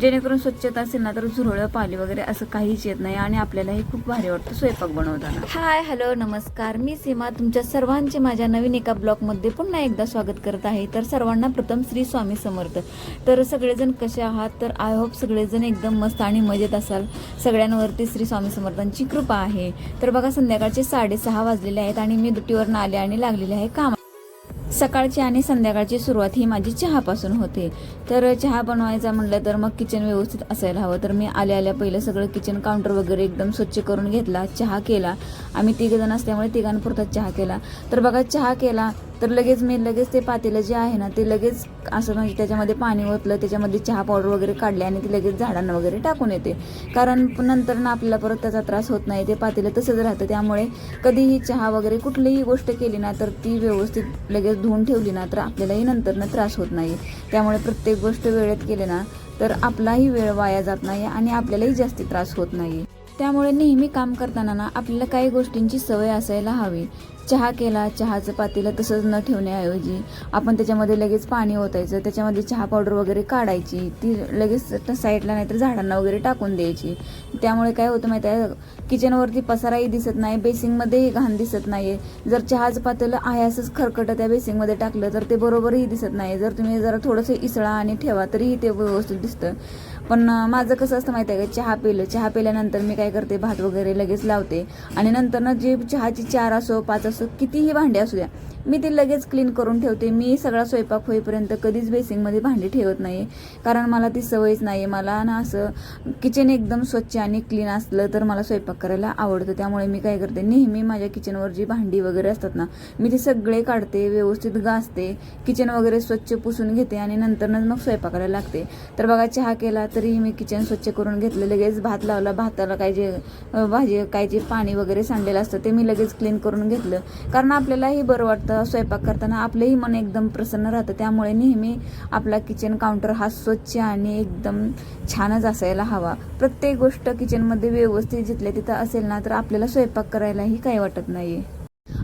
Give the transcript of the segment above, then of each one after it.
जेणेकरून स्वच्छता असेल ना तर झुरळं पाली वगैरे असं काहीच येत नाही आणि आपल्यालाही खूप भारी वाटतं स्वयंपाक बनवताना. हाय हॅलो नमस्कार. मी सीमा तुमच्या सर्वांचे माझ्या नवीन एका ब्लॉगमध्ये पुन्हा एकदा स्वागत करत आहे. तर सर्वांना प्रथम श्री स्वामी समर्थ. तर सगळेजण कसे आहात? तर आय होप सगळेजण एकदम मस्त आणि मजेत असाल. सगळ्यांवरती श्री स्वामी समर्थांची कृपा आहे. तर बघा संध्याकाळचे साडेसहा वाजलेले आहेत आणि मी दुटीवरून आले आणि लागलेले आहे काम सकाळची आणि संध्याकाळची सुरुवात ही माझी चहापासून होते. तर चहा बनवायचा म्हटलं तर मग किचन व्यवस्थित असायला हवं. तर मी आल्या आल्या पहिलं सगळं किचन काउंटर वगैरे एकदम स्वच्छ करून घेतला चहा केला. आम्ही तिघ जण असल्यामुळे तिघांपुरता चहा केला. तर बघा चहा केला तर लगेच मी लगेच ते पातेलं जे आहे ना ते लगेच असं म्हणजे त्याच्यामध्ये पाणी ओतलं त्याच्यामध्ये चहा पावडर वगैरे काढले आणि ते लगेच झाडांना वगैरे टाकून येते. कारण नंतर ना आपल्याला परत त्याचा त्रास होत नाही ते पातेलं तसंच राहतं. त्यामुळे कधीही चहा वगैरे कुठलीही गोष्ट केली ना तर ती व्यवस्थित लगेच धुवून ठेवली ना तर आपल्यालाही नंतर त्रास होत नाही. त्यामुळे प्रत्येक गोष्ट वेळेत केली ना तर आपलाही वेळ वाया जात नाही आणि आपल्यालाही जास्ती त्रास होत नाही. त्यामुळे नेहमी काम करताना ना आपल्याला काही गोष्टींची सवय असायला हवी. चहा केला चहाचं पातेलं तसंच न ठेवण्याऐवजी आपण त्याच्यामध्ये लगेच पाणी ओतायचं त्याच्यामध्ये चहा पावडर वगैरे काढायची ती लगेच साईडला नाहीतर झाडांना वगैरे टाकून द्यायची. त्यामुळे काय होतं माहिती आहे किचनवरती पसाराही दिसत नाही बेसिंगमध्येही घाण दिसत नाही जर चहाचं पातेलं आहे असंच खरकटं त्या बेसिंगमध्ये टाकलं तर ते बरोबरही दिसत नाही. जर तुम्ही जरा थोडंसं इसळा आणि ठेवा तरीही ते व्यवस्थित दिसतं. पण माझं कसं असतं माहिती आहे का? चहा पिलं चहा पिल्यानंतर मी काय करते? भात वगैरे लगेच लावते. आणि नंतर ना जे चहाची चार असो पाच असो कितीही भांडी असू द्या मी ते लगेच क्लीन करून ठेवते. मी सगळा स्वयंपाक होईपर्यंत कधीच बेसिंगमध्ये भांडी ठेवत नाही कारण मला ती सवयच नाही मला ना असं किचन एकदम स्वच्छ आणि क्लीन असलं तर मला स्वयंपाक करायला आवडतं. त्यामुळे मी काय करते नेहमी माझ्या किचनवर जी भांडी वगैरे असतात ना मी ते सगळे काढते व्यवस्थित घासते किचन वगैरे स्वच्छ पुसून घेते आणि नंतरच मग स्वयंपाकाला लागते. तर बघा चहा केला तरी मी किचन स्वच्छ करून घेतलं. लगेच भात लावला. भाताला काय जे भाजी काय जे पाणी वगैरे सांडलेलं असतं ते मी लगेच क्लीन करून घेतलं. कारण आपल्यालाही बरं वाटतं स्वयंपाक करताना आपलंही मन एकदम प्रसन्न राहतं. त्यामुळे नेहमी आपला किचन काउंटर हा स्वच्छ आणि एकदम छानच असायला हवा. प्रत्येक गोष्ट किचनमध्ये व्यवस्थित जिथल्या तिथं असेल ना तर आपल्याला स्वयंपाक करायलाही काही वाटत नाही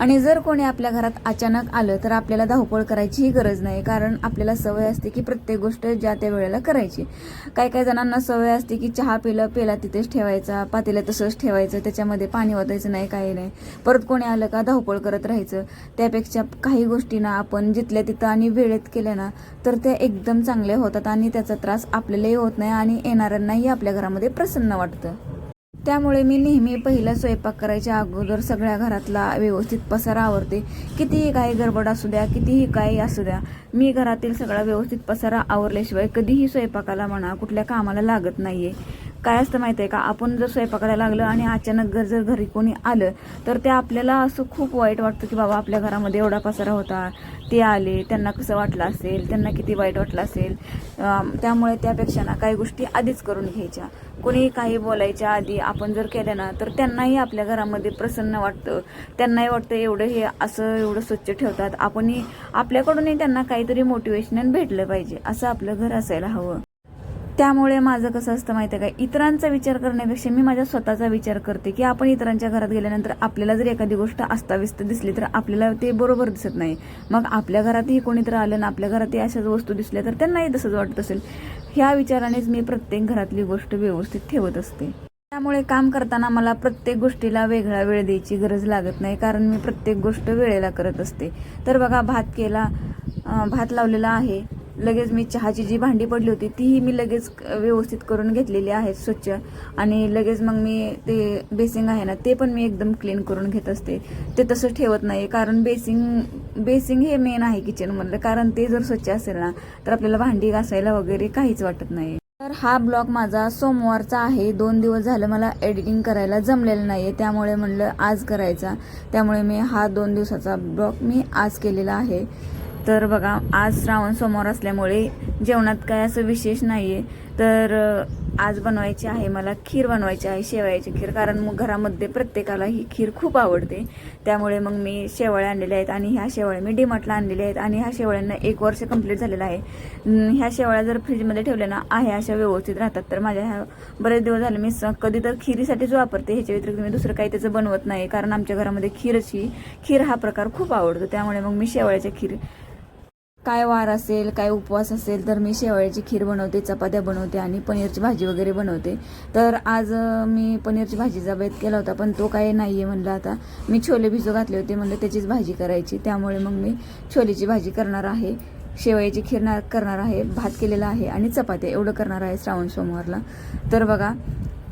आणि जर कोणी आपल्या घरात अचानक आलं तर आपल्याला धावपळ करायचीही गरज नाही कारण आपल्याला सवय असते की प्रत्येक गोष्ट ज्या त्या वेळेला करायची. काही काही जणांना सवय असते की चहा पिलं पेला तिथेच ठेवायचा पातेला तसंच ठेवायचं त्याच्यामध्ये पाणी वाचायचं नाही काही नाही. परत कोणी आलं का धावपळ करत राहायचं. त्यापेक्षा काही गोष्टींना आपण जिथल्या तिथं आणि वेळेत केल्या ना तर त्या एकदम चांगल्या होतात आणि त्याचा त्रास आपल्यालाही होत नाही आणि येणाऱ्यांनाही आपल्या घरामध्ये प्रसन्न वाटतं. त्यामुळे मी नेहमी पहिला स्वयंपाक करायच्या अगोदर सगळ्या घरातला व्यवस्थित पसारा आवरते. कितीही काही गडबड असू द्या कितीही काही असू द्या मी घरातील सगळा व्यवस्थित पसारा आवरल्याशिवाय कधीही स्वयंपाकाला म्हणा कुठल्या कामाला लागत नाही आहे काय असतं माहिती आहे का? आपण जर स्वयंपाकाला लागलं आणि अचानक घर जर घरी कोणी आलं तर ते आपल्याला असं खूप वाईट वाटतं की बाबा आपल्या घरामध्ये एवढा पसारा होता. ते आले त्यांना कसं वाटलं असेल? त्यांना किती वाईट वाटलं असेल? त्यामुळे त्यापेक्षा ना काही गोष्टी आधीच करून घ्यायच्या. कोणी काही बोलायच्या आधी आपण जर केल्या ना तर त्यांनाही आपल्या घरामध्ये प्रसन्न वाटतं. त्यांनाही वाटतं एवढं हे असं एवढं स्वच्छ ठेवतात. आपणही आपल्याकडूनही त्यांना काहीतरी मोटिवेशन भेटलं पाहिजे. असं आपलं घर असायला हवं. त्यामुळे माझं कसं असतं माहिती आहे का? इतरांचा विचार करण्यापेक्षा मी माझ्या स्वतःचा विचार करते की आपण इतरांच्या घरात गेल्यानंतर आपल्याला जर एखादी गोष्ट अस्ताव्यस्त दिसली तर आपल्याला ते बरोबर दिसत नाही. मग आपल्या घरातही कोणीतरी आलं ना आपल्या घरातही अशाच वस्तू दिसल्या तर त्यांनाही तसंच वाटत असेल. ह्या विचारानेच मी प्रत्येक घरातली गोष्ट व्यवस्थित ठेवत असते. त्यामुळे काम करताना मला प्रत्येक गोष्टीला वेगळा वेळ द्यायची गरज लागत नाही कारण मी प्रत्येक गोष्ट वेळेला करत असते. तर बघा भात केला भात लावलेला आहे. लगेच मी चहाची जी भांडी पडली होती तीही मी लगेच व्यवस्थित करून घेतलेली आहेत स्वच्छ. आणि लगेच मग मी ते बेसिंग आहे ना ते पण मी एकदम क्लीन करून घेत असते. ते तसं ठेवत नाही कारण बेसिंग बेसिंग हे मेन आहे किचनमधलं कारण ते जर स्वच्छ असेल ना तर आपल्याला भांडी घासायला वगैरे काहीच वाटत नाही तर हा ब्लॉग माझा सोमवारचा आहे. दोन दिवस झालं मला एडिटिंग करायला जमलेलं नाही आहे त्यामुळे म्हणलं आज करायचा. त्यामुळे मी हा दोन दिवसाचा ब्लॉग मी आज केलेला आहे. तर बघा आज श्रावण सोमवार असल्यामुळे जेवणात काय असं विशेष नाही आहे तर आज बनवायची आहे मला खीर बनवायची आहे शेवयाची खीर. कारण मग घरामध्ये प्रत्येकाला ही खीर खूप आवडते. त्यामुळे मग मी शेवळ्या आणलेल्या आहेत आणि ह्या शेवळ्या मी डीमार्टला आणलेल्या आहेत आणि ह्या शेवळ्यांना एक वर्ष कंप्लीट झालेलं आहे. ह्या शेवळ्या जर फ्रीजमध्ये ठेवल्या ना आहे अशा व्यवस्थित राहतात. तर माझ्या ह्या बरेच दिवस झाले मी स- कधी तर खिरीसाठीच वापरते. ह्याच्या व्यतिरिक्त मी दुसरं काही त्याचं बनवत नाही. कारण आमच्या घरामध्ये खीरची खीर हा प्रकार खूप आवडतो. त्यामुळे मग मी शेवळ्याच्या खीर काय वार असेल काय उपवास असेल तर मी शेवळ्याची खीर बनवते चपात्या बनवते आणि पनीरची भाजी वगैरे बनवते. तर आज मी पनीरची भाजीचा बेत केला होता पण तो काय नाही आहे म्हणलं आता. मी छोले भिजू घातले होते म्हणलं त्याचीच भाजी करायची. त्यामुळे मग मी छोलेची भाजी करणार आहे शेवयाची खीर करणार आहे भात केलेला आहे आणि चपात्या. एवढं करणार आहे श्रावण सोमवारला. तर बघा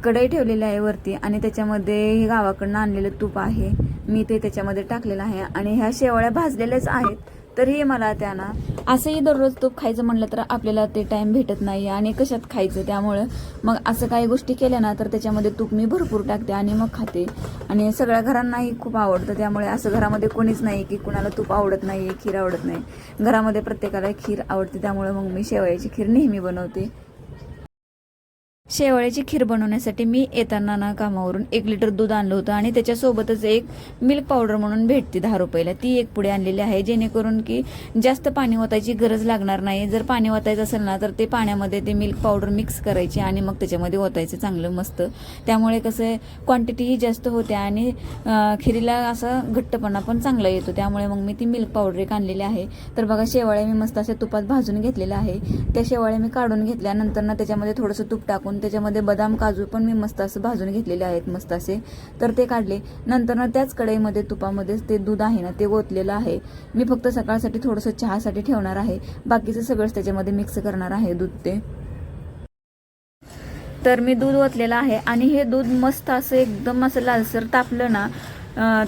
कढई ठेवलेली आहे वरती आणि त्याच्यामध्ये गावाकडनं आणलेलं तूप आहे. मी ते त्याच्यामध्ये टाकलेलं आहे आणि ह्या शेवळ्या भाजलेल्याच आहेत. तरीही मला त्यांना असंही दररोज तूप खायचं म्हणलं तर आपल्याला ते टाईम भेटत नाही आणि कशात खायचं? त्यामुळं मग असं काही गोष्टी केल्या ना तर त्याच्यामध्ये तूप मी भरपूर टाकते आणि मग खाते. आणि सगळ्या घरांनाही खूप आवडतं. त्यामुळे असं घरामध्ये कोणीच नाही की कुणाला तूप आवडत नाही खीर आवडत नाही. घरामध्ये प्रत्येकाला खीर आवडते. त्यामुळे मग मी शेवयाची खीर नेहमी बनवते. शेवाळ्याची खीर बनवण्यासाठी मी येताना ना कामावरून एक लिटर दूध आणलं होतं आणि त्याच्यासोबतच एक मिल्क पावडर म्हणून भेटते दहा रुपयाला. ती एक पुढे आणलेली आहे जेणेकरून की जास्त पाणी ओतायची गरज लागणार नाही. जर पाणी ओतायचं असेल ना तर ते पाण्यामध्ये ते मिल्क पावडर मिक्स करायची आणि मग त्याच्यामध्ये ओतायचं चांगलं मस्त. त्यामुळे कसं आहे क्वांटिटीही जास्त होते आणि खिरीला असा घट्टपणा पण चांगला येतो. त्यामुळे मग मी ती मिल्क पावडर एक आणलेली आहे. तर बघा शेवाळ्या मी मस्त अशा तुपात भाजून घेतलेलं आहे. त्या शेवाळ्या मी काढून घेतल्यानंतर ना त्याच्यामध्ये थोडंसं तूप टाकून त्याच्यामध्ये बदाम काजू पण मी मस्त असं भाजून घेतलेले आहेत मस्त असे. तर ते काढले. नंतर ना त्याच कढईमध्ये तुपामध्येच ते दूध आहे ना ते ओतलेलं आहे. मी फक्त सकाळसाठी थोडंसं चहासाठी ठेवणार आहे. बाकीचं सगळंच त्याच्यामध्ये मिक्स करणार आहे दूध ते. तर मी दूध ओतलेलं आहे. आणि हे दूध मस्त असं एकदम असं लालसर तापलं ना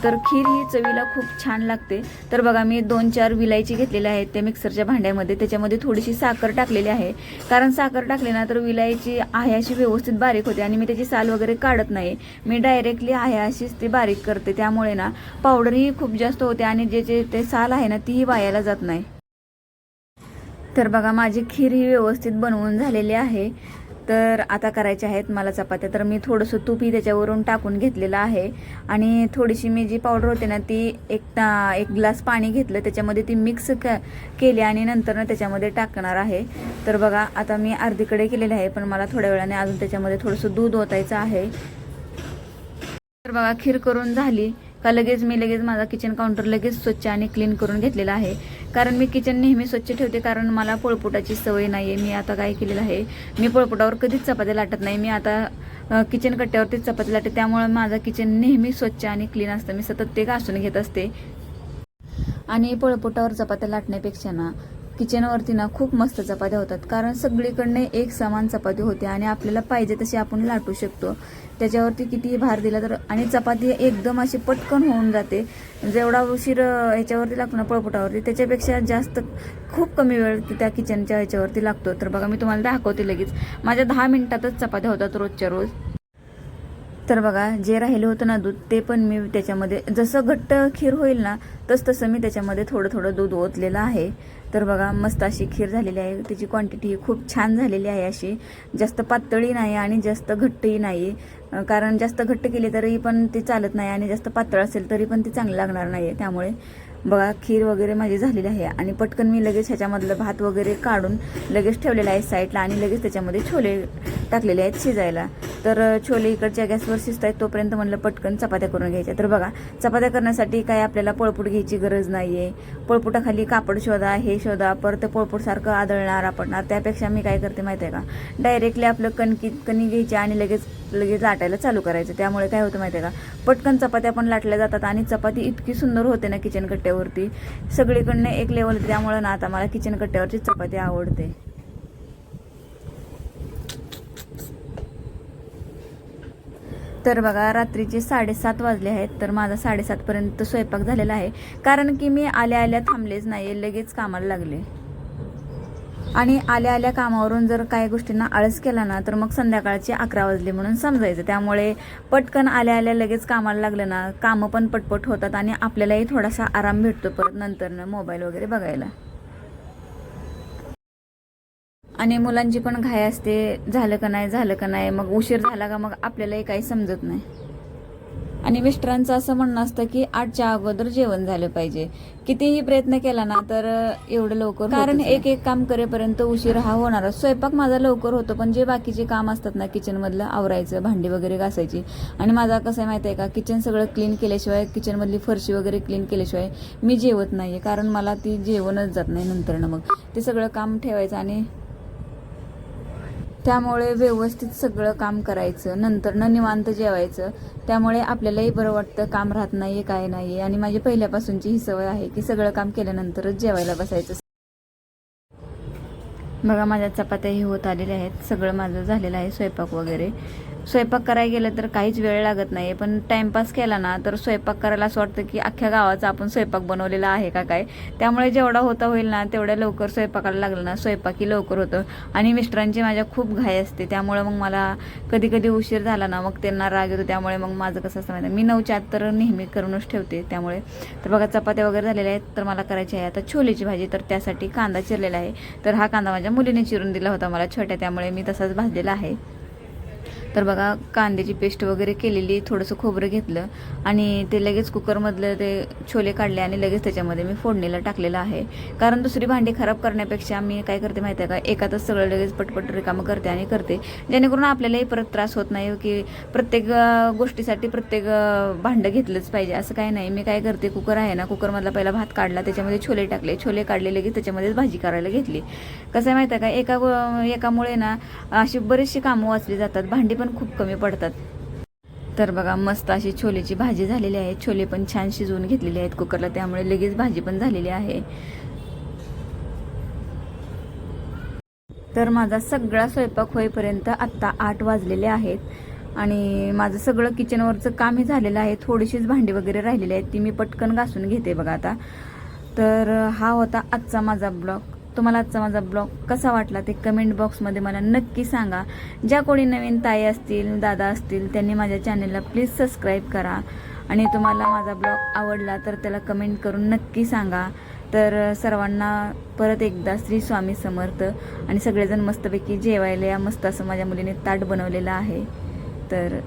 तर खीर ही चवीला खूप छान लागते. तर बघा मी दोन चार विलायची घेतलेल्या आहेत त्या मिक्सरच्या भांड्यामध्ये. त्याच्यामध्ये थोडीशी साखर टाकलेली आहे. कारण साखर टाकली ना तर विलायची आहे अशी व्यवस्थित बारीक होते आणि मी त्याची साल वगैरे काढत नाही. मी डायरेक्टली आहे अशीच ती बारीक करते. त्यामुळे ना पावडरही खूप जास्त होते आणि जे जे ते साल आहे ना तीही वायाला जात नाही. तर बघा माझी खीर ही व्यवस्थित बनवून झालेली आहे. तर आता करायचे आहेत मला चपात्या. तर मी थोडंसं तूपही त्याच्यावरून टाकून घेतलेलं आहे. आणि थोडीशी मी जी पावडर होते ना ती एक ता एक ग्लास पाणी घेतलं. त्याच्यामध्ये ती मिक्स क केली आणि नंतर ना त्याच्यामध्ये टाकणार आहे. तर बघा आता मी अर्धीकडे केलेले आहे पण मला थोड्या वेळाने अजून त्याच्यामध्ये थोडंसं दूध ओतायचं आहे. तर बघा खीर करून झाली. का लगेच मी लगेच माझा किचन काउंटर लगेच स्वच्छ आणि क्लीन करून घेतलेला आहे. कारण मी किचन नेहमी स्वच्छ ठेवते कारण मला पोळपोटाची सवय नाही आहे मी आता काय केलेलं आहे मी पोळपोटावर कधीच चपात्या लाटत नाही. मी आता किचन कट्ट्यावरतीच चपाती लाटते. त्यामुळे माझं किचन नेहमी स्वच्छ आणि क्लीन असतं. मी सतत ते घासून घेत असते. आणि पळपोटावर चपात्या लाटण्यापेक्षा ना किचनवरती ना खूप मस्त चपात्या होतात. कारण सगळीकडनं एक समान चपाती होते आणि आपल्याला पाहिजे तशी आपण लाटू शकतो. त्याच्यावरती कितीही भार दिला तर आणि चपाती एकदम अशी पटकन होऊन जाते. जेवढा उशीर याच्यावरती ह्याच्यावरती लागतो ना पळपुटावरती त्याच्यापेक्षा जास्त खूप कमी वेळ त्या किचनच्या ह्याच्यावरती लागतो. तर बघा मी तुम्हाला दाखवते लगेच. माझ्या दहा मिनिटातच चपात्या होतात रोजच्या रोज. तर बघा जे राहिलं होतं ना दूध ते पण मी त्याच्यामध्ये जसं घट्ट खीर होईल ना तस तसं मी त्याच्यामध्ये थोडं थोडं दूध ओतलेलं आहे. तर बघा मस्त अशी खीर झालेली आहे. त्याची क्वांटिटी खूप छान झालेली आहे अशी. जास्त पातळी नाही आणि जास्त घट्टही नाही. कारण जास्त घट्ट केली तरी पण ते चालत नाही आणि जास्त पातळ असेल तरी पण ते चांगलं लागणार नाही आहे त्यामुळे बघा खीर वगैरे माझी झालेली आहे आणि पटकन मी लगेच ह्याच्यामधलं भात वगैरे काढून लगेच ठेवलेला आहे साईडला आणि लगेच त्याच्यामध्ये छोले टाकलेले आहेत शिजायला. तर छोले इकडच्या गॅसवर शिजत आहेत तोपर्यंत म्हणलं पटकन चपात्या करून घ्यायच्या. तर बघा चपात्या करण्यासाठी काय आपल्याला पळपूट घ्यायची गरज नाही आहे पळपुटाखाली कापड शोधा हे शोधा परत ते पळपूटसारखं आदळणार पडणार त्यापेक्षा मी काय करते माहिती आहे का? डायरेक्टली आपलं कणकी कणी घ्यायची आणि लगेच लगेच लाटायला चालू करायचं. त्यामुळे काय होतं माहिती आहे का? पटकन चपात्या पण लाटल्या जातात आणि चपाती इतकी सुंदर होते ना किचन कट्ट्यावरती. सगळीकडनं एक लेवल त्यामुळे ना आता मला किचन कट्ट्यावरची चपाती आवडते. तर बघा रात्रीचे साडेसात वाजले आहेत. तर माझा साडेसातपर्यंत स्वयंपाक झालेला आहे. कारण की मी आल्या आल्या थांबलेच नाही लगेच कामाला लागले. आणि आल्या आल्या कामावरून जर काही गोष्टींना आळस केला ना तर मग संध्याकाळचे अकरा वाजले म्हणून समजायचं. त्यामुळे पटकन आल्या आल्या लगेच कामाला लागलं ना कामं पण पटपट होतात आणि आपल्यालाही थोडासा आराम भेटतो परत नंतर मोबाईल वगैरे बघायला. आणि मुलांची पण घाय असते झालं का नाही झालं का नाही मग उशीर झाला का मग आपल्यालाही काही समजत नाही. आणि मिस्टरांचं असं म्हणणं असतं की आठच्या अगोदर जेवण झालं पाहिजे. कितीही प्रयत्न केला ना तर एवढं लवकर कारण एक एक काम करेपर्यंत उशीर हा होणारच स्वयंपाक माझा लवकर होतो पण जे बाकीचे काम असतात ना किचनमधलं आवरायचं भांडी वगैरे घासायची. आणि माझा कसं आहे माहिती आहे का किचन सगळं क्लीन केल्याशिवाय किचनमधली फरशी वगैरे क्लीन केल्याशिवाय मी जेवत नाहीये. कारण मला ती जेवणच जात नाही नंतर मग. ते सगळं काम ठेवायचं आणि त्यामुळे व्यवस्थित सगळं काम करायचं नंतर न निवांत जेवायचं. त्यामुळे आपल्यालाही बरं वाटतं काम राहत नाही काय नाही आणि माझी पहिल्यापासूनची ही सवय आहे की सगळं काम केल्यानंतरच जेवायला बसायचं. बघा माझ्या चपात्या हे होत आलेल्या आहेत. सगळं माझं झालेलं आहे स्वयंपाक वगैरे. स्वयंपाक करायला गेलं तर काहीच वेळ लागत नाही पण टाइमपास केला ना तर स्वयंपाक करायला असं वाटतं की अख्ख्या गावाचा आपण स्वयंपाक बनवलेला आहे का काय? त्यामुळे जेवढा होता होईल ना तेवढ्या लवकर स्वयंपाकाला लागलं ना स्वयंपाकी लवकर होतं. आणि मिस्टरांची माझ्या खूप घाई असते. त्यामुळे मग मला कधी कधी उशीर झाला ना मग त्यांना राग येतो. त्यामुळे मग माझं कसं असतं माहिती मी नऊच्या आत तर नेहमी करूनच ठेवते त्यामुळे. तर बघा चपात्या वगैरे झालेल्या आहेत तर मला करायची आहे आता छोलेची भाजी. तर त्यासाठी कांदा चिरलेला आहे. तर हा कांदा माझ्या मुलीने चिरून दिला होता मला छोट्या त्यामुळे मी तसाच भाजलेला आहे. तर बघा कांद्याची पेस्ट वगैरे केलेली थोडंसं खोबरं घेतलं आणि ते लगेच कुकरमधलं ते छोले काढले आणि लगेच त्याच्यामध्ये मी फोडणीला टाकलेलं आहे. कारण दुसरी भांडी खराब करण्यापेक्षा मी काय करते माहिती आहे का? एकातच सगळं लगेच पटपट रिकामं करते आणि करते. जेणेकरून आपल्यालाही परत त्रास होत नाही हो की प्रत्येक गोष्टीसाठी प्रत्येक भांडं घेतलंच पाहिजे. असं काही नाही. मी काय करते कुकर आहे ना कुकरमधला पहिला भात काढला त्याच्यामध्ये छोले टाकले. छोले काढले लगेच त्याच्यामध्येच भाजी करायला घेतली. कसं आहे माहिती आहे का? एका एकामुळे ना अशी बरीचशी कामं वाचली जातात. भांडी पण पण खूप कमी पडतात. तर बघा मस्त अशी छोलेची भाजी झालेली आहे. छोले पण छान शिजवून घेतलेले आहेत कुकरला त्यामुळे लगेच भाजी पण झालेली आहे. तर माझा सगळा स्वयंपाक होईपर्यंत आत्ता आठ वाजलेले आहेत. आणि माझं सगळं किचनवरचं कामही झालेलं आहे. थोडीशीच भांडी वगैरे राहिलेली आहेत. ती मी पटकन घासून घेते बघा आता. तर हा होता आजचा माझा ब्लॉग. तुम्हाला आजचा माझा ब्लॉग कसा वाटला ते कमेंट बॉक्समध्ये मला नक्की सांगा. ज्या कोणी नवीन ताई असतील दादा असतील त्यांनी माझ्या चॅनलला प्लीज सबस्क्राईब करा. आणि तुम्हाला माझा ब्लॉग आवडला तर त्याला कमेंट करून नक्की सांगा. तर सर्वांना परत एकदा श्री स्वामी समर्थ आणि सगळेजण मस्तपैकी जेवायला या मस्त असं माझ्या मुलीने ताट बनवलेलं आहे. तर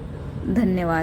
धन्यवाद.